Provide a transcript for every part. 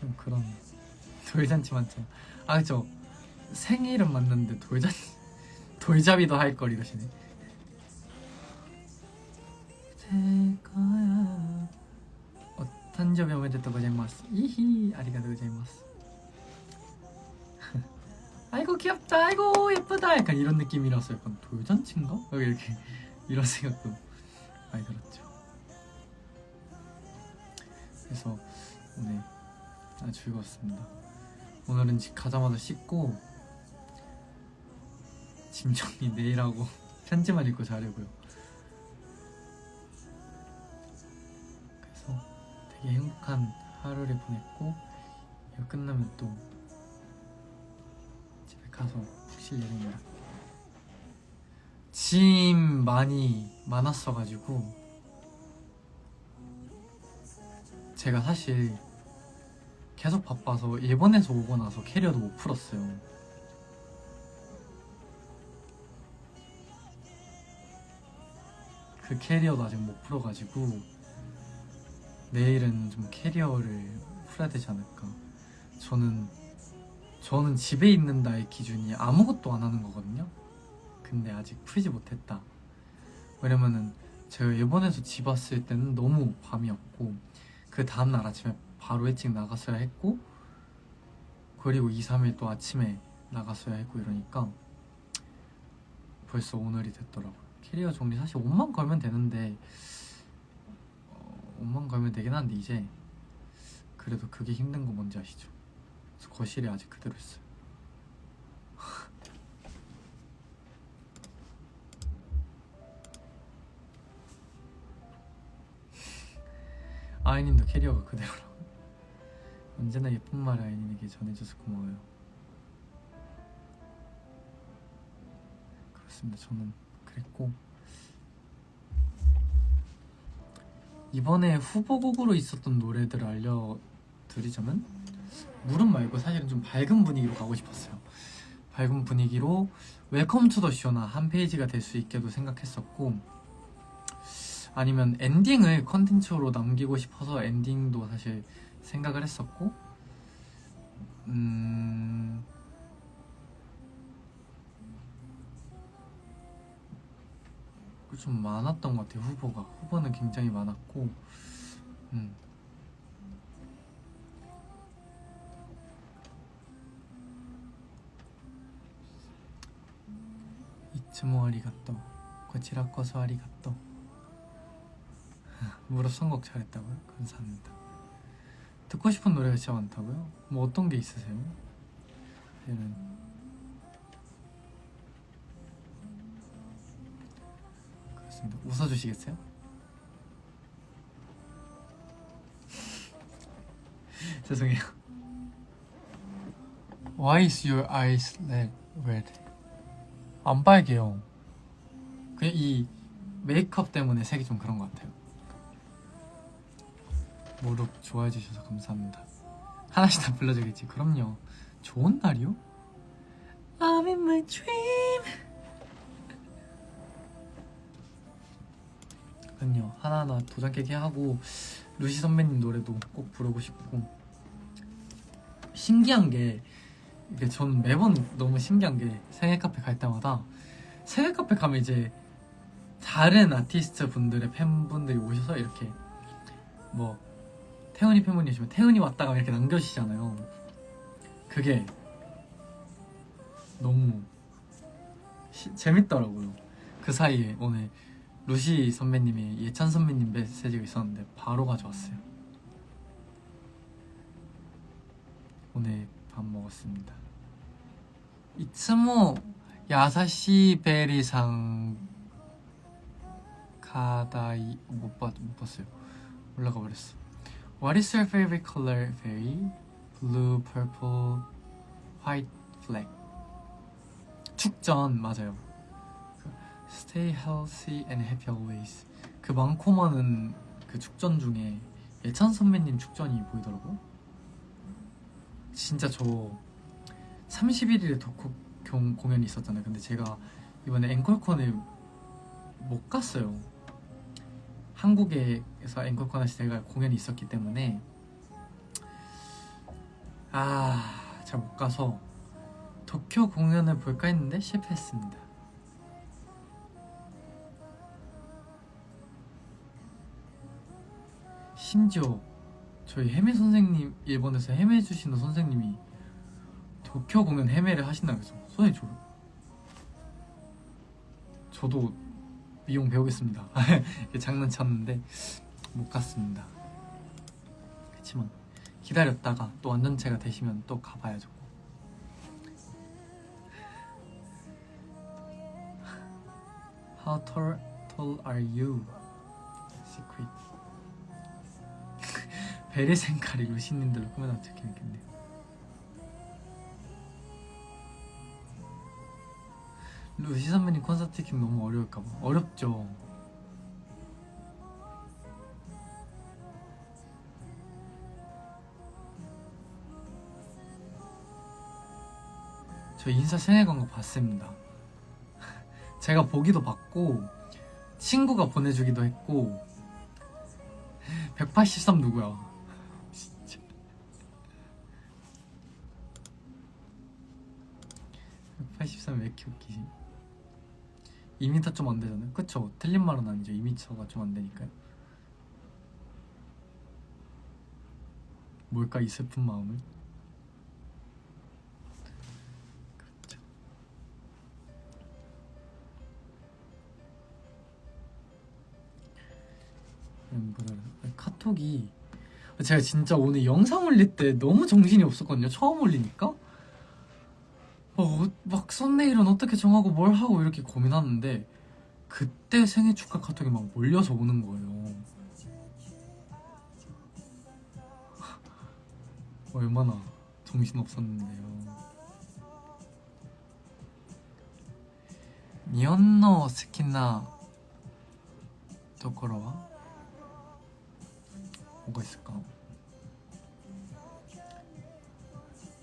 좀 그런 돌잔치 많죠. 아 저 생일은 맞는데 돌잔 돌잡이도 할 걸 이러시네. 될 거야. 어, 탄저비 오메데토 고자이마스. 이히 아리가토 고자이마스. 아이고 귀엽다. 아이고 예쁘다. 약간 이런 느낌이라서 약간 돌잔치인가? 여기 이렇게 이런 생각도 많이 들었죠. 그래서 오늘 아주 즐거웠습니다. 오늘은 집 가자마자 씻고 짐 정리 내일 하고 편지만 읽고 자려고요. 그래서 되게 행복한 하루를 보냈고 이거 끝나면 또 집에 가서 푹쉴 예정입니다. 짐 많이 많았어가지고 제가 사실 계속 바빠서 일본에서 오고 나서 캐리어도 못 풀었어요. 그 캐리어도 아직 못 풀어가지고 내일은 좀 캐리어를 풀어야 되지 않을까. 저는 저는 집에 있는 나의 기준이 아무것도 안 하는 거거든요. 근데 아직 풀지 못했다. 왜냐면은 제가 일본에서 집 왔을 때는 너무 밤이었고 그 다음날 아침에 바로 일찍 나갔어야 했고 그리고 2, 3일 또 아침에 나갔어야 했고 이러니까 벌써 오늘이 됐더라고요 캐리어 정리 사실 옷만 걸면 되는데 어, 옷만 걸면 되긴 한데 이제 그래도 그게 힘든 거 뭔지 아시죠? 그래서 거실에 아직 그대로 있어요 아이님도 캐리어가 그대로라고. 언제나 예쁜 말 아이님에게 전해줘서 고마워요. 그렇습니다. 저는 그랬고. 이번에 후보곡으로 있었던 노래들을 알려드리자면 무릎 말고 사실은 좀 밝은 분위기로 가고 싶었어요. 밝은 분위기로 웰컴 투 더 쇼나 한 페이지가 될 수 있게도 생각했었고 아니면 엔딩을 컨텐츠로 남기고 싶어서 엔딩도 사실 생각을 했었고 음... 좀 많았던 것 같아요 후보가 후보는 굉장히 많았고 음. 이츠모 아리가또 고치라 코소 아리가또 무릎 선곡 잘했다고요? 감사합니다. 듣고 싶은 노래가 진짜 많다고요? 뭐 어떤 게 있으세요? 얘는 그렇습니다. 웃어주시겠어요? 죄송해요. Why is your eyes red? red? 안 빨개요. 그냥 이 메이크업 때문에 색이 좀 그런 것 같아요. 무릎 좋아해 주셔서 감사합니다. 하나씩 다 불러주겠지. 그럼요. 좋은 날이요? I'm in my dream. 그럼요. 하나하나 도장 깨기 하고 루시 선배님 노래도 꼭 부르고 싶고 신기한 게 이게 전 매번 너무 신기한 게 생일 카페 갈 때마다 생일 카페 가면 이제 다른 아티스트 분들의 팬분들이 오셔서 이렇게 뭐 태은이 팬분이시면 태은이 왔다가 이렇게 남겨주시잖아요. 그게 너무 시- 재밌더라고요. 그 사이에 오늘 루시 선배님이 예찬 선배님 메시지가 있었는데 바로 가져왔어요. 오늘 밥 먹었습니다. 이츠모 야사시 베리상 가다이 못, 봤, 못 봤어요. 올라가 버렸어. What is your favorite color? Very blue, purple, white flag. 축전 맞아요. 그 Stay healthy and happy always. 그 많고 많은 그 축전 중에 예찬 선배님 축전이 보이더라고. 진짜 저 31일에 독후 경 공연이 있었잖아요. 근데 제가 이번에 앵콜콘을 못 갔어요. 한국에서 앵콜 코너시 제가 공연이 있었기 때문에 아 잘 못 가서 도쿄 공연을 볼까 했는데 실패했습니다. 심지어 저희 헤매 선생님 일본에서 헤매 주시는 선생님이 도쿄 공연 헤매를 하신다고 해서 손이 저 저도 미용 배우겠습니다. 장난쳤는데 못 갔습니다. 그렇지만 기다렸다가 또 완전체가 되시면 또 가봐야죠. How tall, tall are you? Secret. 베리 생카리 루시님들로 꾸며놨 적혀있겠네요. 루시 선배님 콘서트 킹 너무 어려울까 봐 어렵죠. 저 인사 생일 광고 봤습니다. 제가 보기도 봤고 친구가 보내주기도 했고 183 누구야? 진짜 183왜 이렇게 웃기지? 2m 좀 안 되잖아요. 그쵸? 틀린 말은 아니죠. 2m가 좀 안 되니까요. 뭘까 이 슬픈 마음을? 멤버들 카톡이 제가 진짜 오늘 영상 올릴 때 너무 정신이 없었거든요. 처음 올리니까 어, 막 썸네일은 어떻게 정하고 뭘 하고 이렇게 고민하는데 그때 생일 축하 카톡이 막 몰려서 오는 거예요. 얼마나 정신 없었는데요. 니언노 스키나 ところは 뭐가 있을까?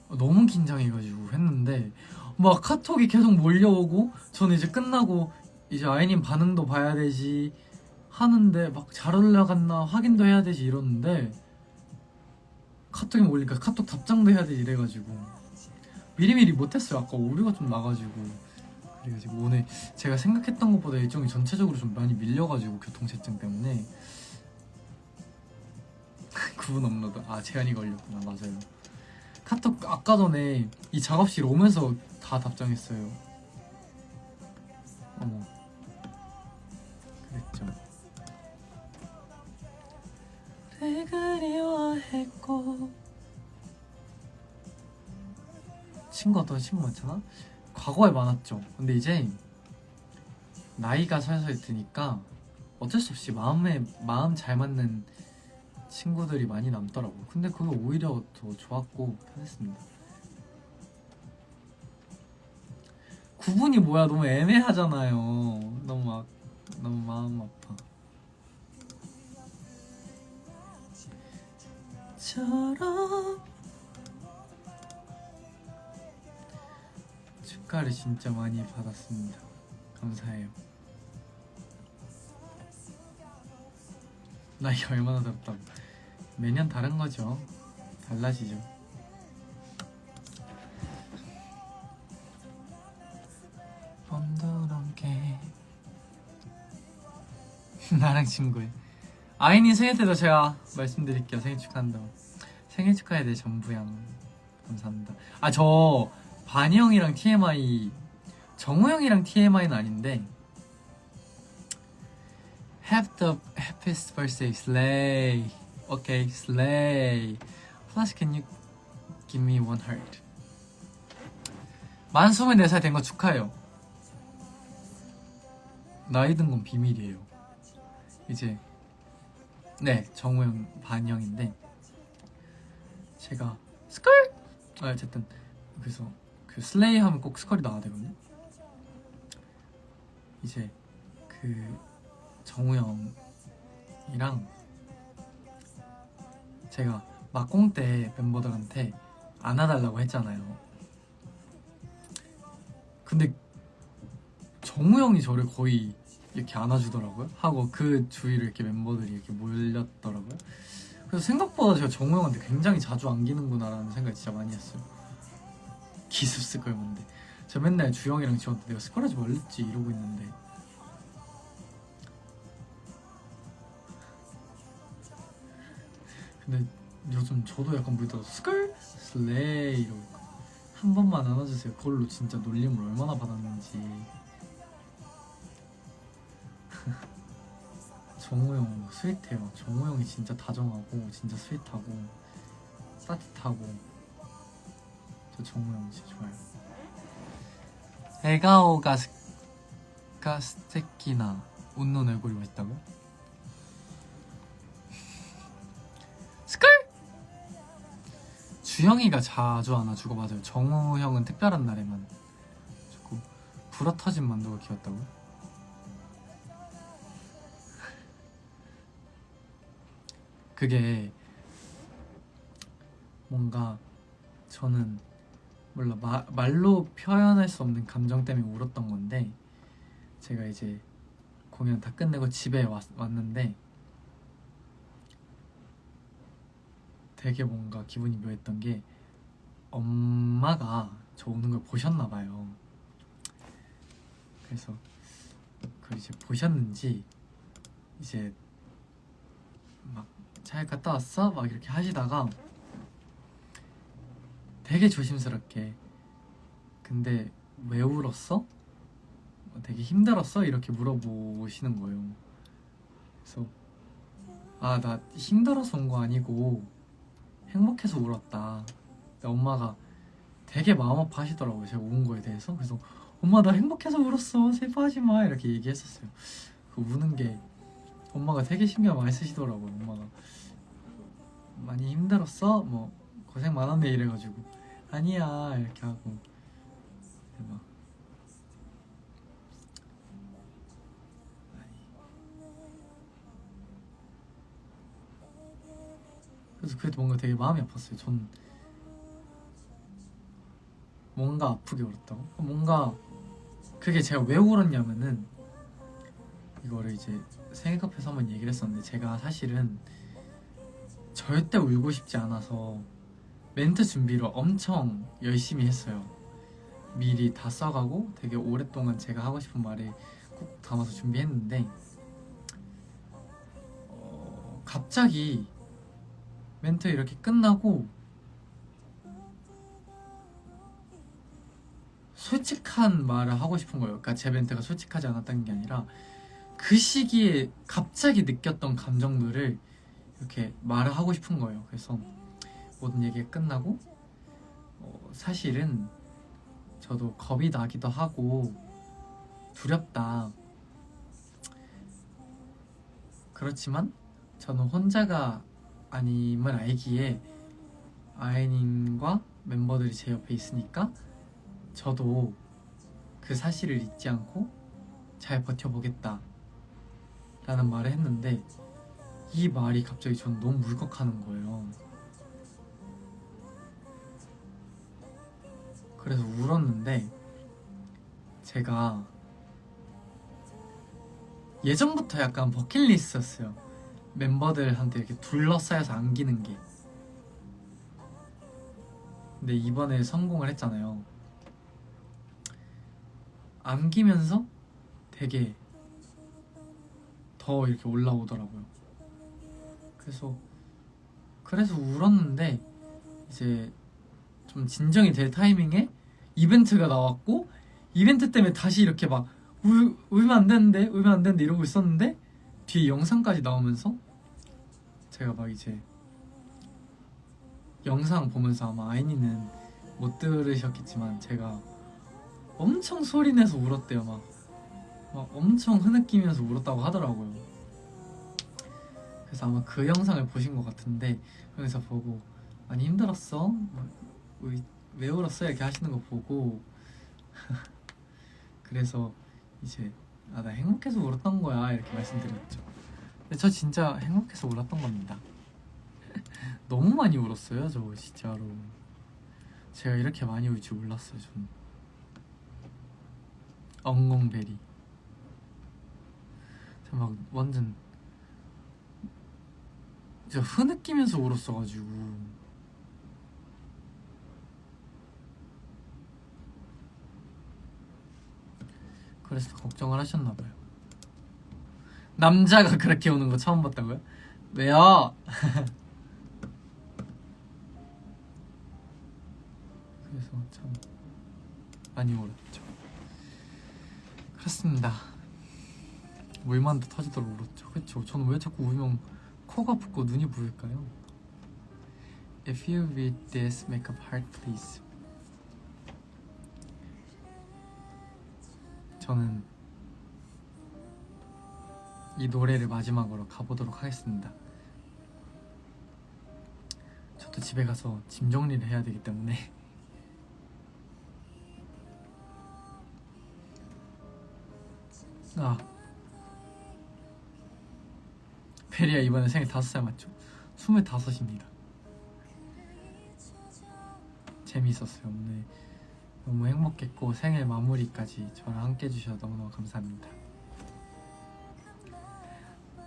너무 긴장해가지고 했는데 막 카톡이 계속 몰려오고 저는 이제 끝나고 이제 아이님 반응도 봐야 되지 하는데 막 잘 올라갔나 확인도 해야 되지 이러는데 카톡이 몰리니까 카톡 답장도 해야 되지 이래가지고 미리미리 못했어요. 아까 오류가 좀 나가지고. 그래가지고 오늘 제가 생각했던 것보다 일정이 전체적으로 좀 많이 밀려가지고 교통체증 때문에. 9분 업로드 아 제한이 걸렸구나. 맞아요 카톡 아까 전에 이 작업실 오면서 다 답장했어요. 어머. 그랬죠. 내 그리워했고. 친구 어떤 친구 많잖아? 과거에 많았죠. 근데 이제 나이가 살살 드니까 어쩔 수 없이 마음에 마음 잘 맞는 친구들이 많이 남더라고. 근데 그게 오히려 더 좋았고 편했습니다. 구분이 뭐야? 너무 애매하잖아요. 너무 막 너무 마음 아파. 축하를 진짜 많이 받았습니다. 감사해요. 나이가 얼마나 다르다고 매년 다른 거죠. 달라지죠. 봄도 넘게. 나랑 친구해 아이님 생일 때도 제가 말씀드릴게요. 생일 축하한다고. 생일 축하해 내 전부양 감사합니다. 아 저 반이 형이랑 TMI 정우 형이랑 TMI는 아닌데 Have the happiest birthday, Slay. Okay, Slay. Plus, can you give me one heart? 만 24살 된 거 축하해요. 나이 든 건 비밀이에요. 이제, 네, 정우 형, 반 형인데, 제가, 스컬! 아, 어쨌든, 그래서, 그 슬레이 하면 꼭 스컬이 나와야 되거든요. 이제, 그, 정우 형이랑 제가 막공 때 멤버들한테 안아달라고 했잖아요. 근데 정우 형이 저를 거의 이렇게 안아주더라고요. 하고 그 주위를 이렇게 멤버들이 이렇게 몰렸더라고요. 그래서 생각보다 제가 정우 형한테 굉장히 자주 안기는구나라는 생각을 진짜 많이 했어요. 기습 스컬먼데 저 맨날 주영이랑 지원한테 내가 스컬하지 말랬지 이러고 있는데 근데 요즘 저도 약간 물들어 스컬? 슬레이 이러고. 한 번만 안아주세요. 그걸로 진짜 놀림을 얼마나 받았는지. 정우 형 스윗해요. 정우 형이 진짜 다정하고 진짜 스윗하고 따뜻하고. 저 정우 형 진짜 좋아요. 에가오가 스, 가 스테키나 웃는 얼굴이 멋있다고요? 주영이가 자주 안아주고 맞아요 정우 형은 특별한 날에만 주고 불어터진 만두가 귀엽다고요? 그게 뭔가 저는 몰라 마, 말로 표현할 수 없는 감정 때문에 울었던 건데 제가 이제 공연 다 끝내고 집에 왔, 왔는데 되게 뭔가 기분이 묘했던 게 엄마가 저 우는 걸 보셨나 봐요. 그래서 그 이제 보셨는지 이제 막 잘 갔다 왔어? 막 이렇게 하시다가 되게 조심스럽게 근데 왜 울었어? 되게 힘들었어? 이렇게 물어보시는 거예요. 그래서 아 나 힘들어서 온 거 아니고 행복해서 울었다. 엄마가 되게 마음 아파 하시더라고요. 제가 운 거에 대해서. 그래서 엄마 나 행복해서 울었어. 슬퍼하지 마 이렇게 얘기했었어요. 그 우는 게 엄마가 되게 신경 많이 쓰시더라고요. 엄마가 많이 힘들었어? 뭐 고생 많았네 이래가지고 아니야 이렇게 하고 막 그래서 그게 뭔가 되게 마음이 아팠어요. 전 뭔가 아프게 울었다고? 뭔가 그게 제가 왜 울었냐면은 이거를 이제 생일 카페에서 한번 얘기를 했었는데 제가 사실은 절대 울고 싶지 않아서 멘트 준비를 엄청 열심히 했어요. 미리 다 써가고 되게 오랫동안 제가 하고 싶은 말을 꼭 담아서 준비했는데 어, 갑자기 멘트 이렇게 끝나고 솔직한 말을 하고 싶은 거예요. 그러니까 제 멘트가 솔직하지 않았다는 게 아니라 그 시기에 갑자기 느꼈던 감정들을 이렇게 말을 하고 싶은 거예요. 그래서 모든 얘기가 끝나고 어, 사실은 저도 겁이 나기도 하고 두렵다. 그렇지만 저는 혼자가 아님을 알기에 아이님과 멤버들이 제 옆에 있으니까 저도 그 사실을 잊지 않고 잘 버텨보겠다 라는 말을 했는데 이 말이 갑자기 전 너무 울컥하는 거예요. 그래서 울었는데 제가 예전부터 약간 버킷리스트였어요 멤버들한테 이렇게 둘러싸여서 안기는 게. 근데 이번에 성공을 했잖아요. 안기면서 되게 더 이렇게 올라오더라고요. 그래서 그래서 울었는데 이제 좀 진정이 될 타이밍에 이벤트가 나왔고 이벤트 때문에 다시 이렇게 막 울, 울면 안 되는데 울면 안 되는데 이러고 있었는데 뒤에 영상까지 나오면서 제가 막 이제 영상 보면서 아마 아이니는 못 들으셨겠지만 제가 엄청 소리내서 울었대요 막, 막 엄청 흐느끼면서 울었다고 하더라고요 그래서 아마 그 영상을 보신 것 같은데 거기서 보고 많이 힘들었어? 왜 울었어? 이렇게 하시는 거 보고 그래서 이제 아 나 행복해서 울었던 거야 이렇게 말씀드렸죠 저 진짜 행복해서 울었던 겁니다. 너무 많이 울었어요 저 진짜로. 제가 이렇게 많이 울줄 몰랐어요 저는 엉엉베리. 막 완전 진짜 흐느끼면서 울었어가지고. 그래서 걱정을 하셨나봐요 남자가 그렇게 우는 거 처음 봤다고요? 왜요? 그래서 참 많이 울었죠 그렇습니다 물만도 터지도록 울었죠 그쵸 저는 왜 자꾸 울면 코가 붓고 눈이 부을까요? If you read this, make up heart please 저는 이 노래를 마지막으로 가보도록 하겠습니다. 저도 집에 가서 짐 정리를 해야 되기 때문에. 아. 페리야 이번에 생일 다섯 살 맞죠? 스물다섯입니다. 재미있었어요. 오늘 너무 행복했고 생일 마무리까지 저랑 함께 해주셔서 너무너무 감사합니다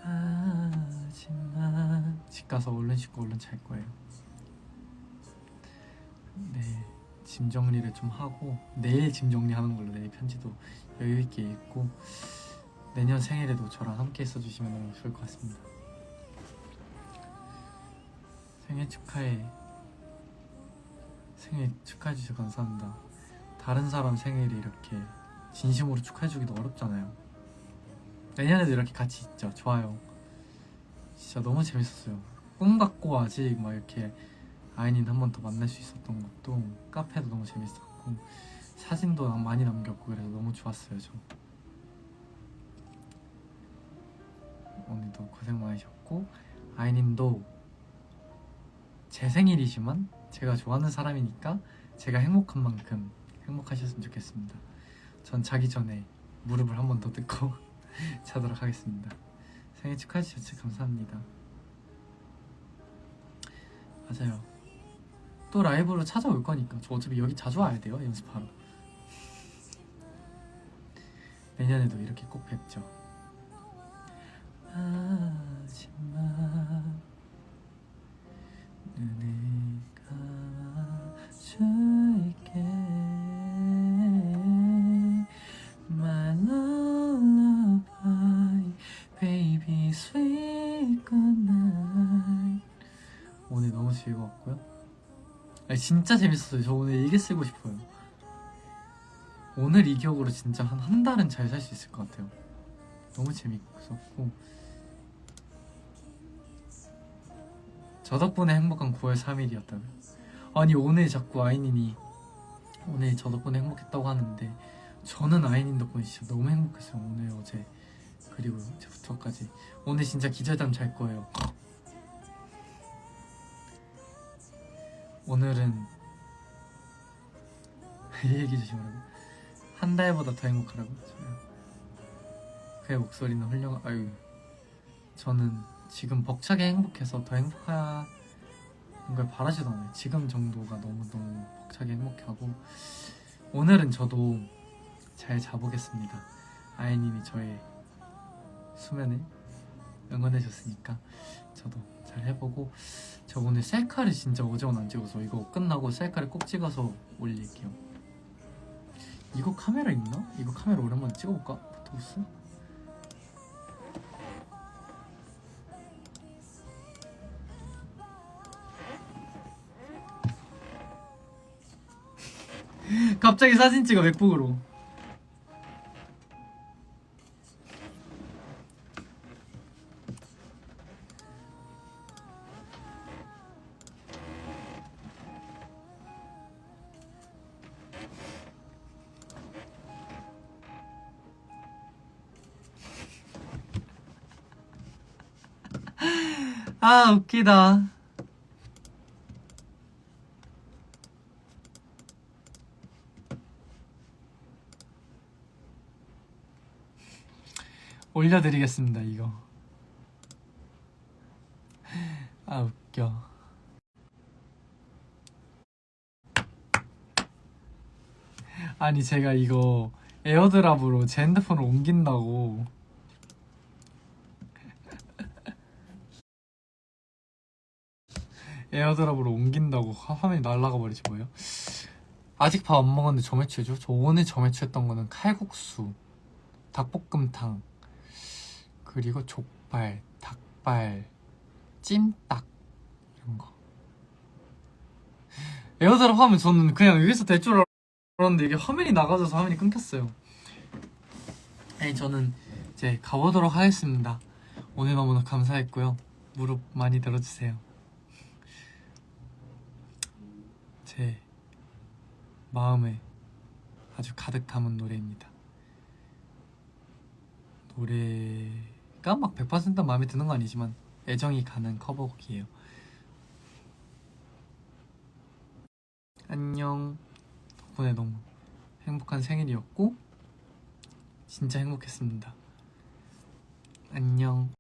하지만 집 가서 얼른 씻고 얼른 잘 거예요 네, 짐 정리를 좀 하고 내일 짐 정리하는 걸로 내일 편지도 여유 있게 읽고 내년 생일에도 저랑 함께 있어주시면 너무 좋을 것 같습니다. 생일 축하해. 생일 축하해 주셔서 감사합니다. 다른 사람 생일이 이렇게 진심으로 축하해 주기도 어렵잖아요. 내년에도 이렇게 같이 있죠. 좋아요. 진짜 너무 재밌었어요. 꿈 같고 아직 막 이렇게 아이닌 한번 더 만날 수 있었던 것도 카페도 너무 재밌었고 사진도 많이 남겼고 그래서 너무 좋았어요. 저. 오늘도 고생 많으셨고 아이님도 제 생일이지만 제가 좋아하는 사람이니까 제가 행복한 만큼 행복하셨으면 좋겠습니다. 전 자기 전에 무릎을 한 번 더 뜯고 자도록 하겠습니다. 생일 축하해 주셔서 감사합니다. 맞아요. 또 라이브로 찾아올 거니까 저 어차피 여기 자주 와야 돼요 연습하러. 내년에도 이렇게 꼭 뵙죠. 하 진짜 재밌었어요. 저 오늘 일기 쓰고 싶어요. 오늘 이 기억으로 진짜 한 한 달은 잘 살 수 있을 것 같아요. 너무 재밌었고. 저 덕분에 행복한 9월 3일이었다고요 아니 오늘 자꾸 아이닌이 오늘 저 덕분에 행복했다고 하는데 저는 아이닌 덕분에 진짜 너무 행복했어요. 오늘 어제 그리고 어제부터까지. 오늘 진짜 기절담 잘 거예요 오늘은 이 얘기 조심하라고? 한 달보다 더 행복하라고? 그의 목소리는 훌륭한 아유 저는 지금 벅차게 행복해서 더 행복한 걸 바라지도 않아요. 지금 정도가 너무너무 벅차게 행복하고 오늘은 저도 잘 자보겠습니다. 아이님이 저의 수면을 응원해 줬으니까 저도 잘 해보고 저 오늘 셀카를 진짜 어제는 안 찍어서 이거 끝나고 셀카를 꼭 찍어서 올릴게요 이거 카메라 있나? 이거 카메라 오랜만에 찍어볼까? 포토부스? 갑자기 사진 찍어 맥북으로 아 웃기다. 올려드리겠습니다 이거. 아 웃겨. 아니 제가 이거 에어드랍으로 제 핸드폰을 옮긴다고 에어드랍으로 옮긴다고 화- 화면이 날아가 버리지 뭐예요? 아직 밥 안 먹었는데 점액추죠? 저 오늘 점액추했던 거는 칼국수, 닭볶음탕, 그리고 족발, 닭발, 찜닭 이런 거. 에어드랍 하면 저는 그냥 여기서 될 줄 알았는데 이게 화면이 나가져서 화면이 끊겼어요. 아니 저는 이제 가보도록 하겠습니다. 오늘 너무나 감사했고요. 무릎 많이 들어주세요. 제 마음에 아주 가득 담은 노래입니다. 노래가 막 100% 마음에 드는 건 아니지만 애정이 가는 커버곡이에요. 안녕. 덕분에 너무 행복한 생일이었고 진짜 행복했습니다. 안녕.